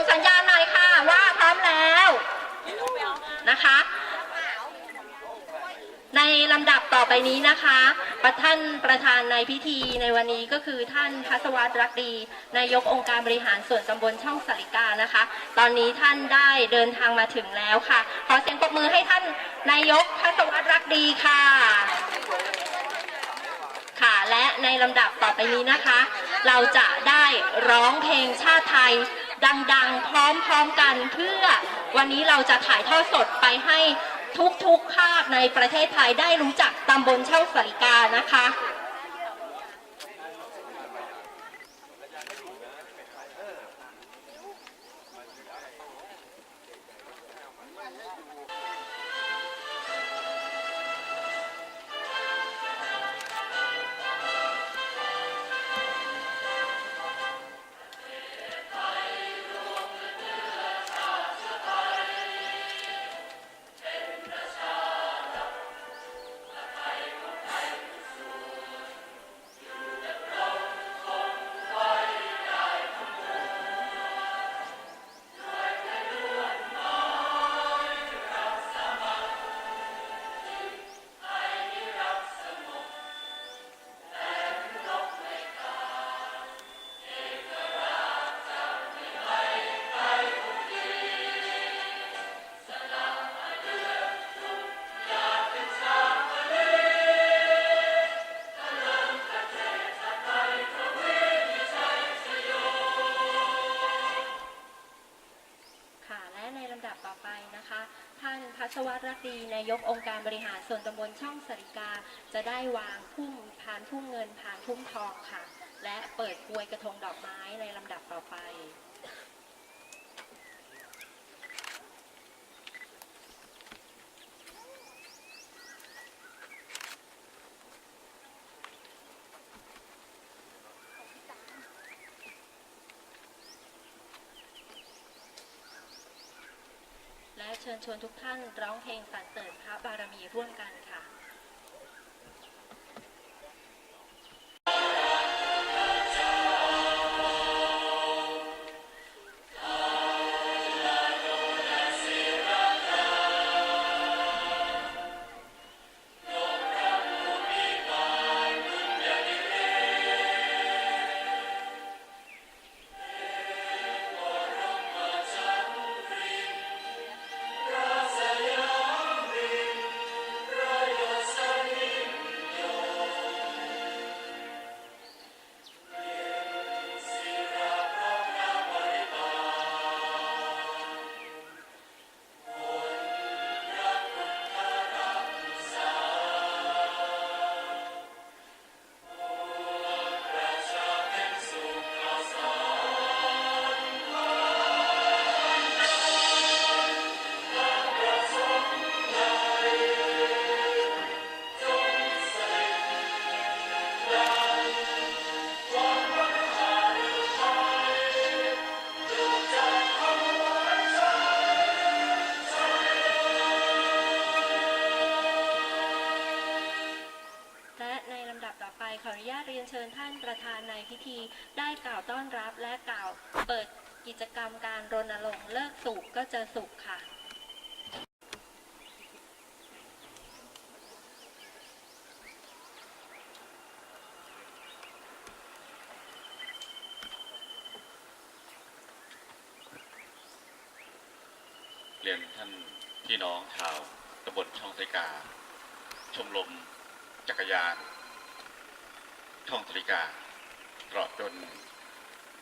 งสัญญาณหน่อยค่ะว่าพร้อมแล้วนะคะ ในลำดับต่อไปนี้นะคะ ประท่านประธานในพิธีในวันนี้ก็คือท่านพัสวัตรรักดีนายกองค์การบริหารส่วนตำบลช่องสาริกานะคะ ตอนนี้ท่านได้เดินทางมาถึงแล้วค่ะ ขอเสียงปรบมือให้ท่านนายกพัสวัตรรักดีค่ะค่ะและในลำดับต่อไปนี้นะคะ เราจะได้ร้องเพลงชาติไทย ดังๆ พร้อมๆกันเพื่อวันนี้เราจะถ่ายทอดสดไปให้ทุกๆภาคในประเทศไทยได้รู้จักตำบลเช่าสาริกานะคะายกองค์การบริหารส่วนตำบลช่องสริกา จะได้วางพุ่มพานพุ่มเงินพานพุ่มทองค่ะ และเปิดกลวยกระทงดอกไม้ในลำดับต่อไป เชิญชวนทุกท่านร้องเพลงสรรเสริญพระบารมีร่วมกันค่ะ จกรรมการรณรงค์เลิกสูบก็จอสุขค่ะ เรียนท่านพี่น้องชาวตำบลช่องไซกา ชมรมจักรยาน ช่องสริกาตลอดจน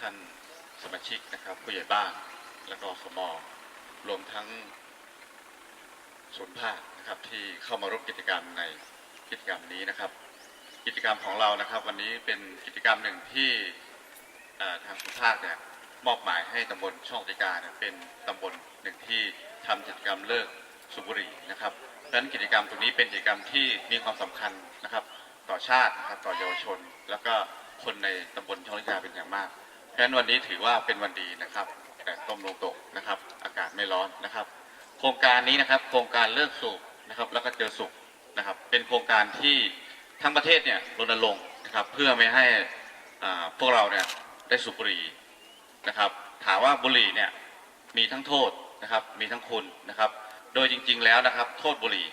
ท่าน สมาชิกนะครับผู้ใหญ่บ้านแล้วก็สมรวมทั้งศูนภาคนะครับที่เข้ามาร่วมกิจกรรมในกิจกรรมนี้นะครับ กิจกรรมของเรานะครับ วันนี้เป็นกิจกรรมหนึ่งที่ทางศูนภาคเนี่ยมอบหมายให้ตำบลช่องติกาเนี่ยเป็นตำบลหนึ่งที่ทำกิจกรรมเลิกสูบบุหรี่นะครับดังนั้นกิจกรรมตรงนี้เป็นกิจกรรมที่มีความสำคัญนะครับ ต่อชาตินะครับต่อเยาวชน แล้วก็คนในตำบลช่องติกาเป็นอย่างมากะฉะนั้นวันนี้ถือว่าเป็นวันดีนะครับแต่ต้มลงตกนะครับ อากาศไม่ร้อนนะครับ โครงการนี้นะครับ โครงการเลิกสูบนะครับ แล้วก็เจอสุขนะครับ เป็นโครงการที่ทั้งประเทศเนี่ยรณรงค์นะครับ เพื่อไม่ให้อ่าพวกเราเนี่ยได้สูบบุหรี่นะครับ ถามว่าบุหรี่เนี่ยมีทั้งโทษนะครับ มีทั้งคุณนะครับ โดยจริง ๆแล้วนะครับ โทษบุหรี่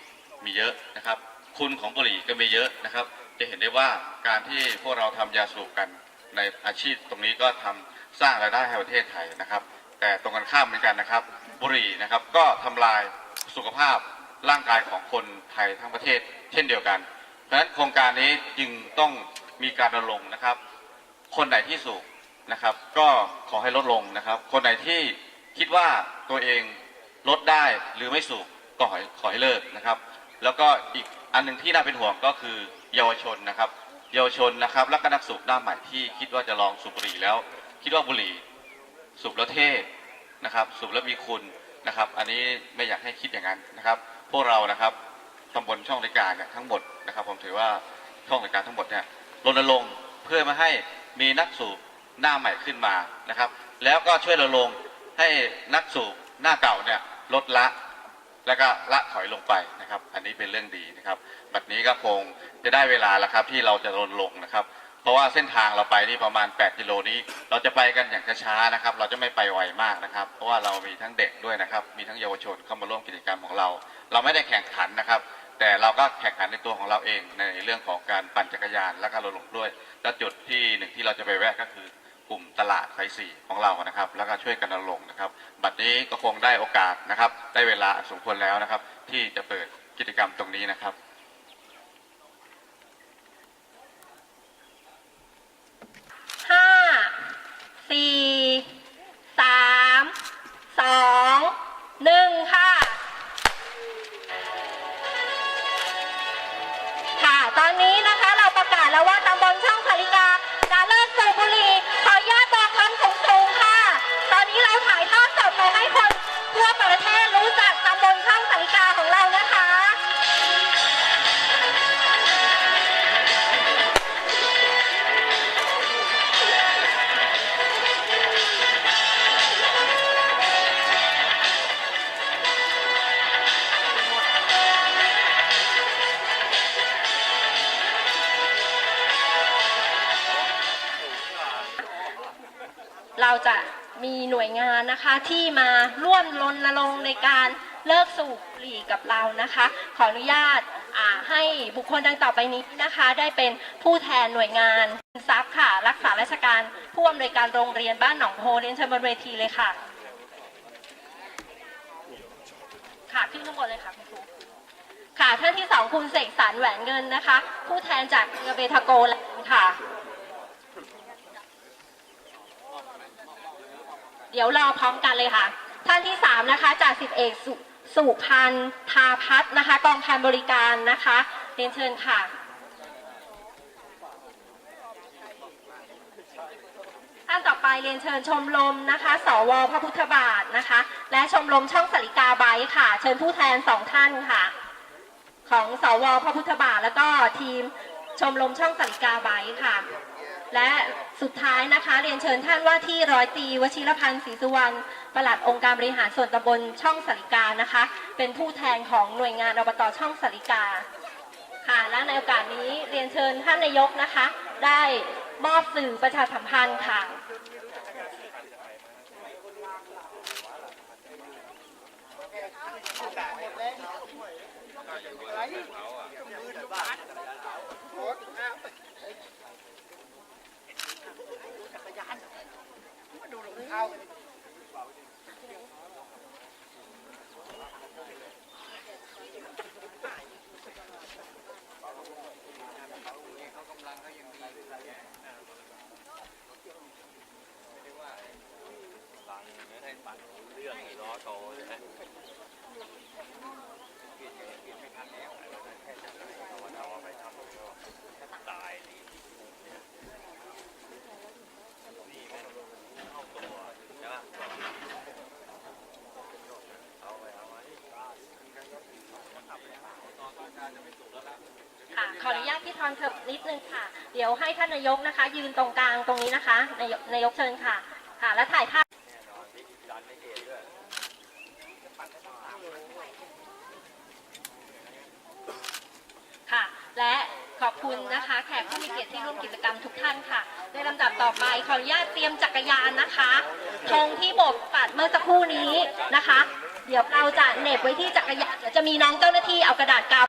มีเยอะนะครับ คุณของบุหรี่ก็มีเยอะนะครับ จะเห็นได้ว่าการที่พวกเราทำยาสูบกัน ในอาชีพตรงนี้ก็ทำสร้างรายได้ให้ประเทศไทยนะครับ แต่ตรงกันข้ามเหมือนกันนะครับ บุหรี่นะครับก็ทำลายสุขภาพร่างกายของคนไทยทั้งประเทศ เช่นเดียวกัน เพราะฉะนั้นโครงการนี้จึงต้องมีการรณรงค์นะครับ คนไหนที่สูบนะครับ ก็ขอให้ลดลงนะครับ คนไหนที่คิดว่าตัวเองลดได้หรือไม่สูบก็ขอให้เลิกนะครับ แล้วก็อีกอันหนึ่งที่น่าเป็นห่วงก็คือเยาวชนนะครับ เยาวชนนะครับและก็นักสูบหน้าใหม่ที่คิดว่าจะลองสูบบุหรี่แล้ว คิดว่าบุหรี่สูบแล้วเท่นะครับ สูบแล้วมีคุณนะครับ อันนี้ไม่อยากให้คิดอย่างนั้นนะครับ พวกเรานะครับตำบลช่องรายการเนี่ยทั้งหมดนะครับ ผมถือว่าช่องรายการทั้งหมดเนี่ยรณรงค์เพื่อม่ให้มีนักสูบหน้าใหม่ขึ้นมานะครับ แล้วก็ช่วยรณรงค์ให้นักสูบหน้าเก่าเนี่ยลดละ แล้วก็ละถอยลงไปนะครับ อันนี้เป็นเรื่องดีนะครับบัดนี้ก็คงจะได้เวลาแล้วครับที่เราจะรณรงค์นะครับ เพราะว่าเส้นทางเราไปนี่ประมาณ 8 กิโลนี้ เราจะไปกันอย่างช้าๆนะครับ เราจะไม่ไปไวมากนะครับ เพราะว่าเรามีทั้งเด็กด้วยนะครับ มีทั้งเยาวชนเข้ามาร่วมกิจกรรมของเรา เราไม่ได้แข่งขันนะครับ แต่เราก็แข่งขันในตัวของเราเองในเรื่องของการปั่นจักรยานและการรณรงค์ด้วยและจุดที่หนึ่งที่เราจะไปแวะก็คือ กลุ่มตลาดไฟสีของเรานะครับ แล้วก็ช่วยกันลงนะครับ บัดนี้ก็คงได้โอกาสนะครับ ได้เวลาสมควรแล้วนะครับ ที่จะเปิดกิจกรรมตรงนี้นะครับ คนทั่วประเทศรู้จักตำบลช่องสาริกาของเรานะคะเราจะ มีหน่วยงานนะคะที่มาร่วมรณรงค์ในการเลิกสูบบุหรี่กับเรานะคะ ขออนุญาตาให้บุคคลดังต่อไปนี้นะคะ ได้เป็นผู้แทนหน่วยงานทรัพย์ค่ะ รักษาราชการผู้อำนวยการโรงเรียนบ้านหนองโพเรียนเชิญบนเวทีเลยค่ะ ค่ะขึ้นข้างบนเลยค่ะคุณครูค่ะท่านที่สองคุณเสกสรรแหวนเงินนะคะ ผู้แทนจากเรือเบทาโกแลนด์ค่ะ เดี๋ยวรอพร้อมกันเลยค่ะ ท่านที่สามนะคะจ่าสิบเอกสุสุพันธ์ทาพัฒน์นะคะ กองพันบริการนะคะเรียนเชิญค่ะ ท่านต่อไปเรียนเชิญชมรมนะคะ สวพระพุทธบาทนะคะ และชมรมช่องสริกาไบค่ะ เชิญผู้แทนสองท่านค่ะ ของสวพระพุทธบาท แล้วก็ทีมชมรมช่องสริกาไบค่ะ และสุดท้ายนะคะ เรียนเชิญท่านว่าที่ร้อยตีวชิรพันธ์ศรีสุวรรณปลัดองค์การบริหารส่วนตำบลช่องสาริกานะคะ เป็นผู้แทนของหน่วยงานอบตช่องสาริกาค่ะและในโอกาสนี้เรียนเชิญท่านนายกนะคะ ได้มอบสื่อประชาสัมพันธ์ค่ะ จานมาดูรองเท้าเรื่องร้อโตใช่ไหมเปลี่ยนเปลี่ยนไม่ทันแล้วแค่ะข ออนุญาตที่ทอนเถิบนิดนึงค่ะ เดี๋ยวให้ท่านนายกนะคะ ยืนตรงกลางตรงนี้นะคะนายกนายกเชิญค่ะ ค่ะ และถ่ายภาพค่ะ และขอบคุณนะคะ แขกผู้มีเกียรติที่ร่วมกิจกรรมทุกท่านค่ะ ในลำดับต่อไปขออนุญาตเตรียมจักรยานนะคะธงที่โบกปัดเมื่อสักครู่นี้นะคะ เดี๋ยวเราจะเหน็บไว้ที่จักรยานเดี๋ยวจะมีน้องเจ้าหน้าที่เอากระดาษกาว